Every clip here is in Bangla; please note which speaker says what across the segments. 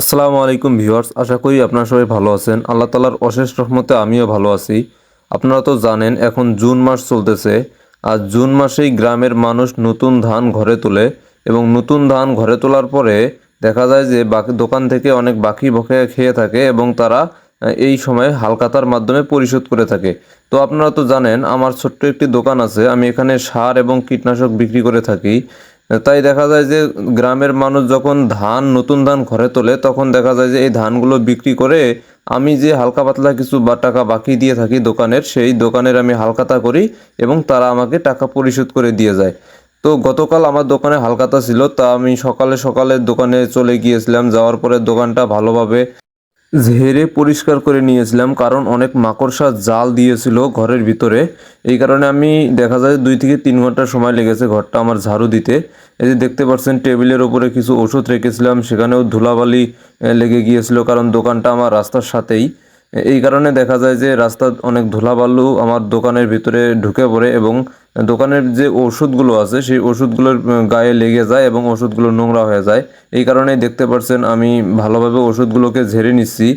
Speaker 1: আসসালামু আলাইকুম ভিউয়ার্স, আশা করি আপনারা সবাই ভালো আছেন। আল্লাহ তালার অশেষ রহমতে আমিও ভালো আছি। আপনারা তো জানেন, এখন জুন মাস চলতেছে। আর জুন মাসেই গ্রামের মানুষ নতুন ধান ঘরে তোলে এবং নতুন ধান ঘরে তোলার পরে দেখা যায় যে বাকি দোকান থেকে অনেক বাকি বকেয়া খেয়ে থাকে এবং তারা এই সময় হালকাতার মাধ্যমে পরিশোধ করে থাকে। তো আপনারা তো জানেন, আমার ছোট্ট একটি দোকান আছে। আমি এখানে সার এবং কীটনাশক বিক্রি করে থাকি। তাই দেখা যায় যে গ্রামের মানুষ যখন ধান, নতুন ধান ঘরে তোলে, তখন দেখা যায় যে এই ধানগুলো বিক্রি করে আমি যে হালকা পাতলা কিছু বা টাকা বাকি দিয়ে থাকি দোকানের, সেই দোকানের আমি হালকাতা করি এবং তারা আমাকে টাকা পরিশোধ করে দিয়ে যায়। তো গতকাল আমার দোকানে হালকাতা ছিল, তা আমি সকালে সকালে দোকানে চলে গিয়েছিলাম, যাওয়ার পরে দোকানটা ভালোভাবে ঝেড়ে পরিষ্কার করে নিয়েছিলাম, কারণ অনেক মাকড়সা জাল দিয়েছিল ঘরের ভিতরে। এই কারণে আমি দেখা যায় দুই থেকে তিন ঘণ্টা সময় লেগেছে ঘরটা আমার ঝাড়ু দিতে। এই যে দেখতে পাচ্ছেন, টেবিলের ওপরে কিছু ওষুধ রেখেছিলাম, সেখানেও ধুলাবালি লেগে গিয়েছিল, কারণ দোকানটা আমার রাস্তার সাথেই। এই কারণে দেখা যায় যে রাস্তার অনেক ধুলাবালু, আমার দোকানের ভিতরে ঢুকে পড়ে এবং দোকানের যে ওষুধগুলো আছে, সেই ওষুধগুলোর গায়ে লেগে যায় এবং ওষুধগুলো নোংরা হয়ে যায়। এই কারণেই দেখতে পাচ্ছেন আমি ভালোভাবে ওষুধগুলোকে ঝেড়ে নিচ্ছি।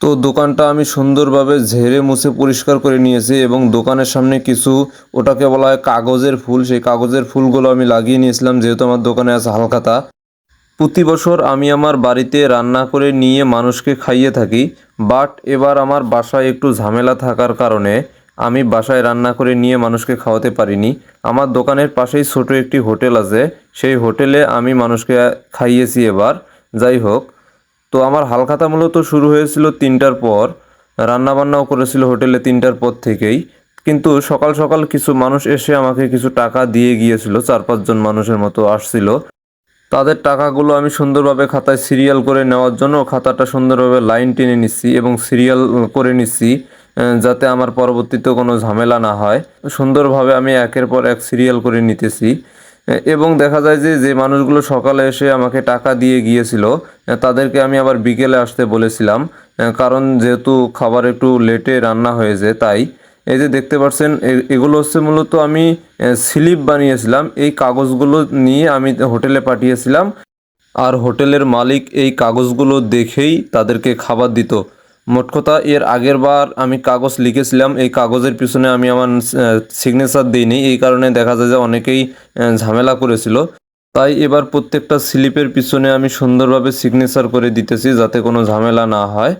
Speaker 1: তো দোকানটা আমি সুন্দরভাবে ঝেড়ে মুছে পরিষ্কার করে নিয়েছি এবং দোকানের সামনে কিছু ওটাকে বলা হয় কাগজের ফুল, সেই কাগজের ফুলগুলো আমি লাগিয়ে নিয়েছিলাম, যেহেতু আমার দোকানে আছে হালকাতা প্রতি বছর আমি আমার বাড়িতে রান্না করে নিয়ে মানুষকে খাইয়ে থাকি, বাট এবার আমার বাসায় একটু ঝামেলা থাকার কারণে আমি বাসায় রান্না করে নিয়ে মানুষকে খাওয়াতে পারিনি। আমার দোকানের পাশেই ছোট একটি হোটেল আছে, সেই হোটেলে আমি মানুষকে খাইয়েছি এবার। যাই হোক, তো আমার হালখাতা মূলত শুরু হয়েছিল তিনটার পর, রান্নাবান্নাও করেছিল হোটেলে তিনটার পর থেকেই। কিন্তু সকাল সকাল কিছু মানুষ এসে আমাকে কিছু টাকা দিয়ে গিয়েছিল, চার পাঁচজন মানুষের মতো আসছিল। তাদের টাকাগুলো আমি সুন্দরভাবে খাতায় সিরিয়াল করে নেওয়ার জন্য খাতাটা সুন্দরভাবে লাইন টেনে নিচ্ছি এবং সিরিয়াল করে নিচ্ছি যাতে আমার পরবর্তীতে কোনো ঝামেলা না হয়। সুন্দরভাবে আমি একের পর এক সিরিয়াল করে নিতেছি। এবং দেখা যায় যে যে মানুষগুলো সকালে এসে আমাকে টাকা দিয়ে গিয়েছিল তাদেরকে আমি আবার বিকেলে আসতে বলেছিলাম কারণ যেহেতু খাবার একটু লেটে রান্না হয়েছে তাই এই যে দেখতে পাচ্ছেন এগুলো হচ্ছে মূলত আমি স্লিপ বানিয়েছিলাম। এই কাগজগুলো নিয়ে আমি হোটেলে পাঠিয়েছিলাম। আর হোটেলের মালিক এই কাগজগুলো দেখেই তাদেরকে খাবার দিত। মোট কথা, এর আগের বার আমি কাগজ লিখেছিলাম। এই কাগজের পিছনে আমি আমার সিগনেচার দিইনি। এই কারণে দেখা যায় যে অনেকেই ঝামেলা করেছিল। তাই এবার প্রত্যেকটা স্লিপের পিছনে আমি সুন্দরভাবে সিগনেচার করে দিতেছি যাতে কোনো ঝামেলা না হয়।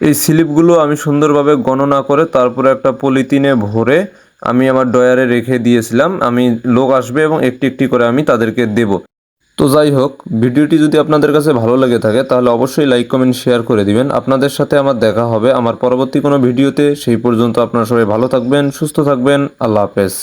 Speaker 1: এই স্লিপগুলো আমি সুন্দরভাবে গণনা করে তারপরে একটা পলিথিনে ভরে আমি আমার ডয়ারে রেখে দিয়েছিলাম। আমি লোক আসবে এবং একটি একটি করে আমি তাদেরকে দেব। তো যাই হোক, ভিডিওটি যদি আপনাদের কাছে ভালো লেগে থাকে, তাহলে অবশ্যই লাইক, কমেন্ট, শেয়ার করে দিবেন। আপনাদের সাথে আমার দেখা হবে আমার পরবর্তী কোনো ভিডিওতে। সেই পর্যন্ত আপনারা সবাই ভালো থাকবেন, সুস্থ থাকবেন। আল্লাহ হাফেজ।